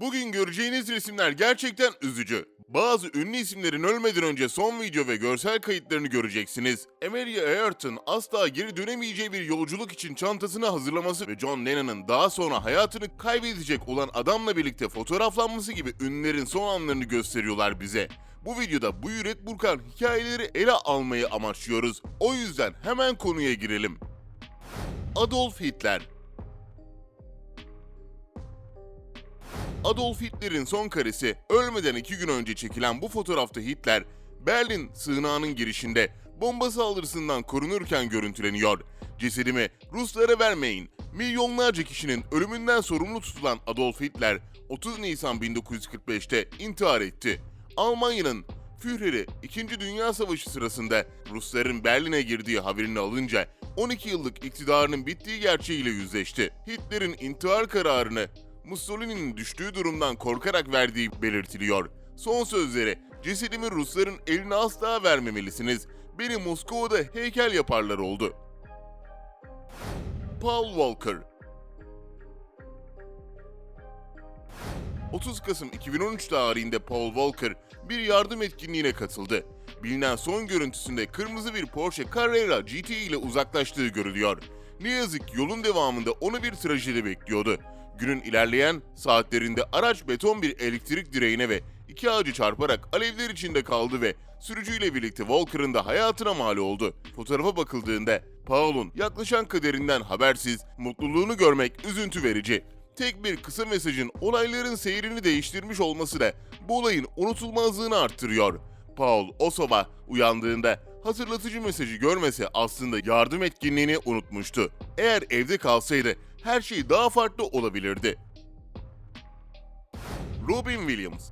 Bugün göreceğiniz resimler gerçekten üzücü. Bazı ünlü isimlerin ölmeden önce son video ve görsel kayıtlarını göreceksiniz. Amelia Earhart asla geri dönemeyeceği bir yolculuk için çantasını hazırlaması ve John Lennon'ın daha sonra hayatını kaybedecek olan adamla birlikte fotoğraflanması gibi ünlülerin son anlarını gösteriyorlar bize. Bu videoda bu yüret burkan hikayeleri ele almayı amaçlıyoruz. O yüzden hemen konuya girelim. Adolf Hitler Adolf Hitler'in son karesi ölmeden iki gün önce çekilen bu fotoğrafta Hitler, Berlin sığınağının girişinde bomba saldırısından korunurken görüntüleniyor. Cesedimi Ruslara vermeyin. Milyonlarca kişinin ölümünden sorumlu tutulan Adolf Hitler 30 Nisan 1945'te intihar etti. Almanya'nın Führer'i 2. Dünya Savaşı sırasında Rusların Berlin'e girdiği haberini alınca 12 yıllık iktidarının bittiği gerçeğiyle yüzleşti. Hitler'in intihar kararını Mussolini'nin düştüğü durumdan korkarak verdiği belirtiliyor. Son sözleri, cesedimi Rusların eline asla vermemelisiniz. Beni Moskova'da heykel yaparlar oldu. Paul Walker 30 Kasım 2013 tarihinde Paul Walker bir yardım etkinliğine katıldı. Bilinen son görüntüsünde kırmızı bir Porsche Carrera GT ile uzaklaştığı görülüyor. Ne yazık ki yolun devamında onu bir trajedi bekliyordu. Günün ilerleyen saatlerinde araç beton bir elektrik direğine ve iki ağacı çarparak alevler içinde kaldı ve sürücüyle birlikte Walker'ın da hayatına mal oldu. Fotoğrafa bakıldığında Paul'un yaklaşan kaderinden habersiz mutluluğunu görmek üzüntü verici. Tek bir kısa mesajın olayların seyrini değiştirmiş olması da bu olayın unutulmazlığını arttırıyor. Paul o sabah uyandığında hatırlatıcı mesajı görmese aslında yardım etkinliğini unutmuştu. Eğer evde kalsaydı her şey daha farklı olabilirdi. Robin Williams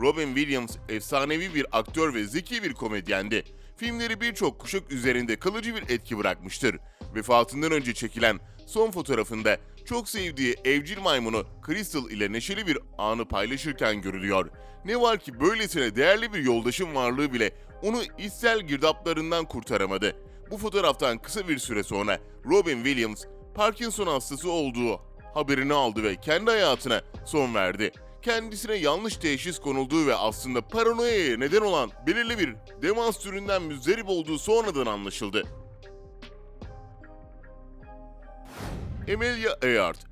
Robin Williams efsanevi bir aktör ve zeki bir komedyendi. Filmleri birçok kuşak üzerinde kalıcı bir etki bırakmıştır. Vefatından önce çekilen son fotoğrafında çok sevdiği evcil maymunu Crystal ile neşeli bir anı paylaşırken görülüyor. Ne var ki böylesine değerli bir yoldaşın varlığı bile onu içsel girdaplarından kurtaramadı. Bu fotoğraftan kısa bir süre sonra Robin Williams Parkinson hastası olduğu haberini aldı ve kendi hayatına son verdi. Kendisine yanlış teşhis konulduğu ve aslında paranoyaya neden olan belirli bir demans türünden müzdarip olduğu sonradan anlaşıldı. Emilia Earhart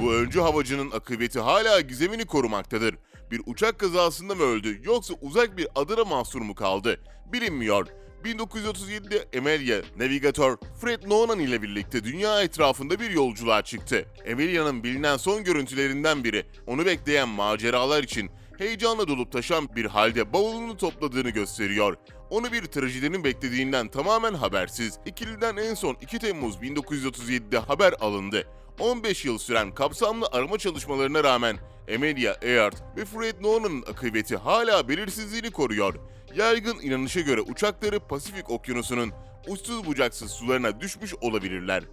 Bu öncü havacının akıbeti hala gizemini korumaktadır. Bir uçak kazasında mı öldü yoksa uzak bir adara mahsur mu kaldı? Bilinmiyor. 1937'de Emilia, navigatör Fred Noonan ile birlikte dünya etrafında bir yolculuğa çıktı. Emilia'nın bilinen son görüntülerinden biri, onu bekleyen maceralar için heyecanla dolup taşan bir halde bavulunu topladığını gösteriyor. Onu bir trajedinin beklediğinden tamamen habersiz. İkiliden en son 2 Temmuz 1937'de haber alındı. 15 yıl süren kapsamlı arama çalışmalarına rağmen Emilia Earhart ve Fred Noonan'ın akıbeti hala belirsizliğini koruyor. Yaygın inanışa göre uçakları Pasifik Okyanusu'nun uçsuz bucaksız sularına düşmüş olabilirler.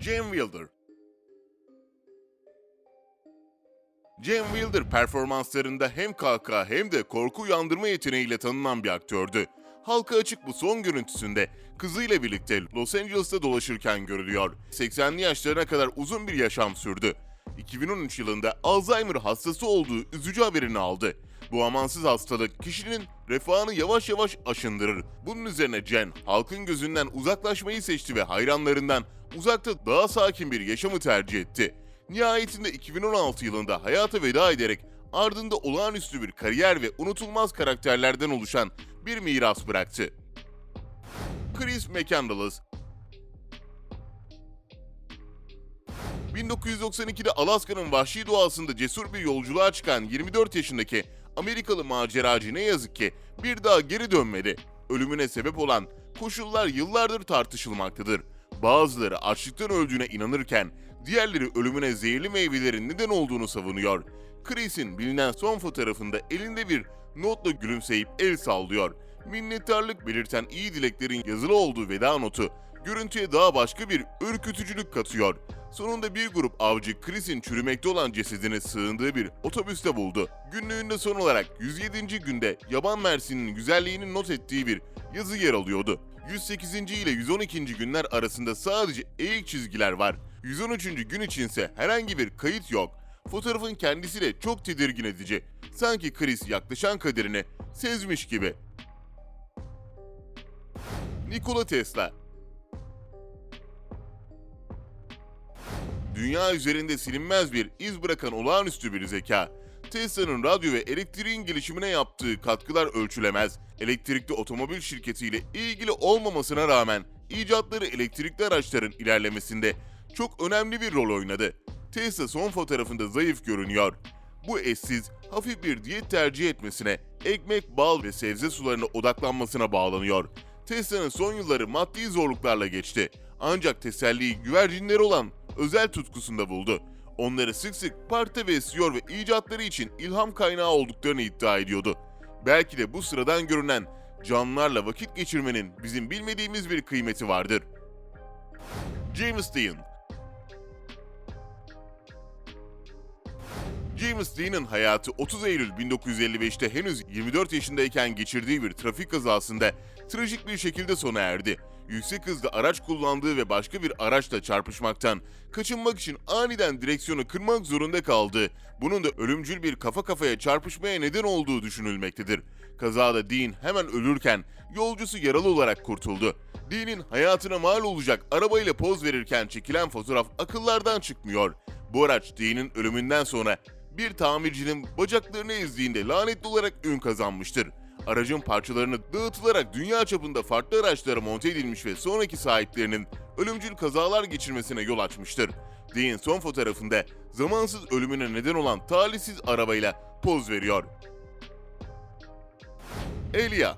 Jane Wilder Jane Wilder performanslarında hem kahkaha hem de korku uyandırma yeteneğiyle tanınan bir aktördü. Halka açık bu son görüntüsünde kızıyla birlikte Los Angeles'ta dolaşırken görülüyor. 80'li yaşlarına kadar uzun bir yaşam sürdü. 2013 yılında Alzheimer hastası olduğu üzücü haberini aldı. Bu amansız hastalık kişinin refahını yavaş yavaş aşındırır. Bunun üzerine Jen halkın gözünden uzaklaşmayı seçti ve hayranlarından uzakta daha sakin bir yaşamı tercih etti. Nihayetinde 2016 yılında hayata veda ederek ardında olağanüstü bir kariyer ve unutulmaz karakterlerden oluşan bir miras bıraktı. Chris McCandless 1992'de Alaska'nın vahşi doğasında cesur bir yolculuğa çıkan 24 yaşındaki Amerikalı maceracı ne yazık ki bir daha geri dönmedi. Ölümüne sebep olan koşullar yıllardır tartışılmaktadır. Bazıları açlıktan öldüğüne inanırken diğerleri ölümüne zehirli meyvelerin neden olduğunu savunuyor. Chris'in bilinen son fotoğrafında elinde bir notla gülümseyip el sallıyor. Minnettarlık belirten iyi dileklerin yazılı olduğu veda notu görüntüye daha başka bir ürkütücülük katıyor. Sonunda bir grup avcı Chris'in çürümekte olan cesedini sığındığı bir otobüste buldu. Günlüğünde son olarak 107. günde yaban mersinin güzelliğini not ettiği bir yazı yer alıyordu. 108. ile 112. günler arasında sadece eğik çizgiler var. 113. gün içinse herhangi bir kayıt yok. Fotoğrafın kendisi de çok tedirgin edici. Sanki Chris yaklaşan kaderini sezmiş gibi. Nikola Tesla Dünya üzerinde silinmez bir iz bırakan olağanüstü bir zeka. Tesla'nın radyo ve elektriğin gelişimine yaptığı katkılar ölçülemez. Elektrikli otomobil şirketiyle ilgili olmamasına rağmen icatları elektrikli araçların ilerlemesinde çok önemli bir rol oynadı. Tesla son fotoğrafında zayıf görünüyor. Bu eşsiz, hafif bir diyet tercih etmesine, ekmek, bal ve sebze sularına odaklanmasına bağlanıyor. Tesla'nın son yılları maddi zorluklarla geçti. Ancak teselliyi güvercinleri olan özel tutkusunda buldu. Onları sık sık parkta besliyor ve icatları için ilham kaynağı olduklarını iddia ediyordu. Belki de bu sıradan görünen canlılarla vakit geçirmenin bizim bilmediğimiz bir kıymeti vardır. James Dean James Dean'ın hayatı 30 Eylül 1955'te henüz 24 yaşındayken geçirdiği bir trafik kazasında trajik bir şekilde sona erdi. Yüksek hızda araç kullandığı ve başka bir araçla çarpışmaktan kaçınmak için aniden direksiyonu kırmak zorunda kaldı. Bunun da ölümcül bir kafa kafaya çarpışmaya neden olduğu düşünülmektedir. Kazada Dean hemen ölürken yolcusu yaralı olarak kurtuldu. Dean'in hayatına mal olacak arabayla poz verirken çekilen fotoğraf akıllardan çıkmıyor. Bu araç Dean'in ölümünden sonra bir tamircinin bacaklarını ezdiğinde lanetli olarak ün kazanmıştır. Aracın parçalarını dağıtılarak dünya çapında farklı araçlara monte edilmiş ve sonraki sahiplerinin ölümcül kazalar geçirmesine yol açmıştır. Dean son fotoğrafında zamansız ölümüne neden olan talihsiz arabayla poz veriyor. Elia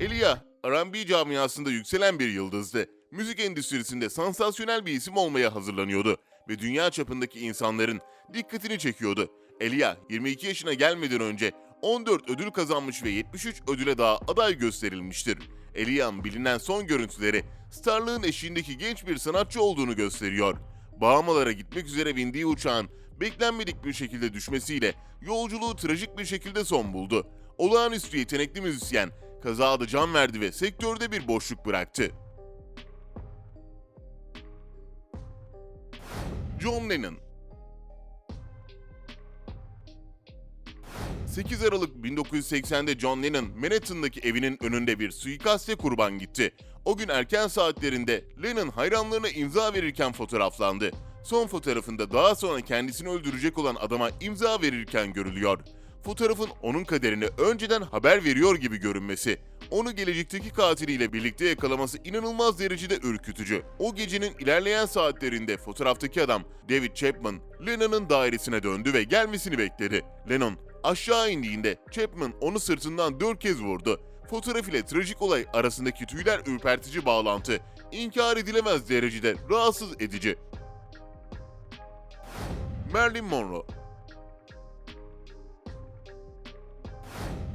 Elia, R&B camiasında yükselen bir yıldızdı. Müzik endüstrisinde sansasyonel bir isim olmaya hazırlanıyordu ve dünya çapındaki insanların dikkatini çekiyordu. Elia 22 yaşına gelmeden önce 14 ödül kazanmış ve 73 ödüle daha aday gösterilmiştir. Elia'nın bilinen son görüntüleri starlığın eşiğindeki genç bir sanatçı olduğunu gösteriyor. Bahamalara gitmek üzere bindiği uçağın beklenmedik bir şekilde düşmesiyle yolculuğu trajik bir şekilde son buldu. Olağanüstü yetenekli müzisyen kazada can verdi ve sektörde bir boşluk bıraktı. John Lennon 8 Aralık 1980'de John Lennon Manhattan'daki evinin önünde bir suikaste kurban gitti. O gün erken saatlerinde Lennon hayranlarına imza verirken fotoğraflandı. Son fotoğrafında daha sonra kendisini öldürecek olan adama imza verirken görülüyor. Fotoğrafın onun kaderini önceden haber veriyor gibi görünmesi, onu gelecekteki katiliyle birlikte yakalaması inanılmaz derecede ürkütücü. O gecenin ilerleyen saatlerinde fotoğraftaki adam David Chapman, Lennon'ın dairesine döndü ve gelmesini bekledi. Lennon aşağı indiğinde Chapman onu sırtından dört kez vurdu. Fotoğraf ile trajik olay arasındaki tüyler ürpertici bağlantı, inkar edilemez derecede rahatsız edici. Marilyn Monroe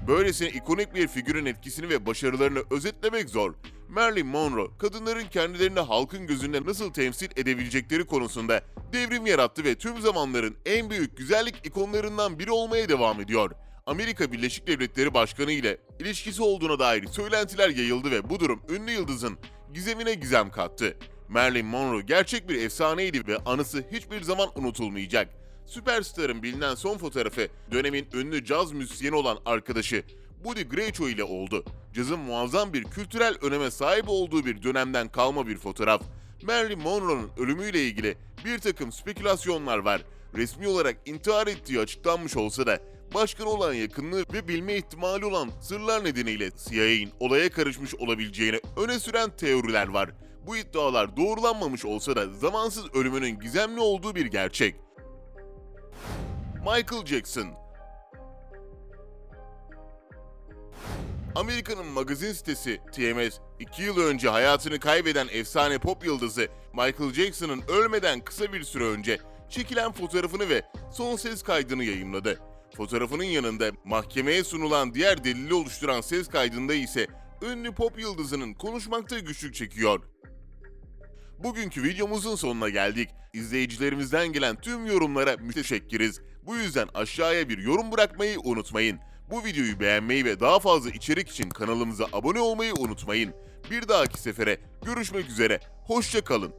Böylesine ikonik bir figürün etkisini ve başarılarını özetlemek zor. Marilyn Monroe, kadınların kendilerini halkın gözünde nasıl temsil edebilecekleri konusunda devrim yarattı ve tüm zamanların en büyük güzellik ikonlarından biri olmaya devam ediyor. Amerika Birleşik Devletleri Başkanı ile ilişkisi olduğuna dair söylentiler yayıldı ve bu durum ünlü yıldızın gizemine gizem kattı. Marilyn Monroe gerçek bir efsaneydi ve anısı hiçbir zaman unutulmayacak. Süperstar'ın bilinen son fotoğrafı dönemin ünlü caz müzisyeni olan arkadaşı Buddy Greicho ile oldu. Cazın muazzam bir kültürel öneme sahip olduğu bir dönemden kalma bir fotoğraf. Marilyn Monroe'nun ölümüyle ilgili bir takım spekülasyonlar var. Resmi olarak intihar ettiği açıklanmış olsa da başkan olan yakınlığı ve bilme ihtimali olan sırlar nedeniyle CIA'in olaya karışmış olabileceğini öne süren teoriler var. Bu iddialar doğrulanmamış olsa da zamansız ölümünün gizemli olduğu bir gerçek. Michael Jackson Amerika'nın magazin sitesi TMS, 2 yıl önce hayatını kaybeden efsane pop yıldızı Michael Jackson'ın ölmeden kısa bir süre önce çekilen fotoğrafını ve son ses kaydını yayımladı. Fotoğrafının yanında mahkemeye sunulan diğer delili oluşturan ses kaydında ise ünlü pop yıldızının konuşmakta güçlük çekiyor. Bugünkü videomuzun sonuna geldik. İzleyicilerimizden gelen tüm yorumlara müteşekkiriz. Bu yüzden aşağıya bir yorum bırakmayı unutmayın. Bu videoyu beğenmeyi ve daha fazla içerik için kanalımıza abone olmayı unutmayın. Bir dahaki sefere görüşmek üzere. Hoşça kalın.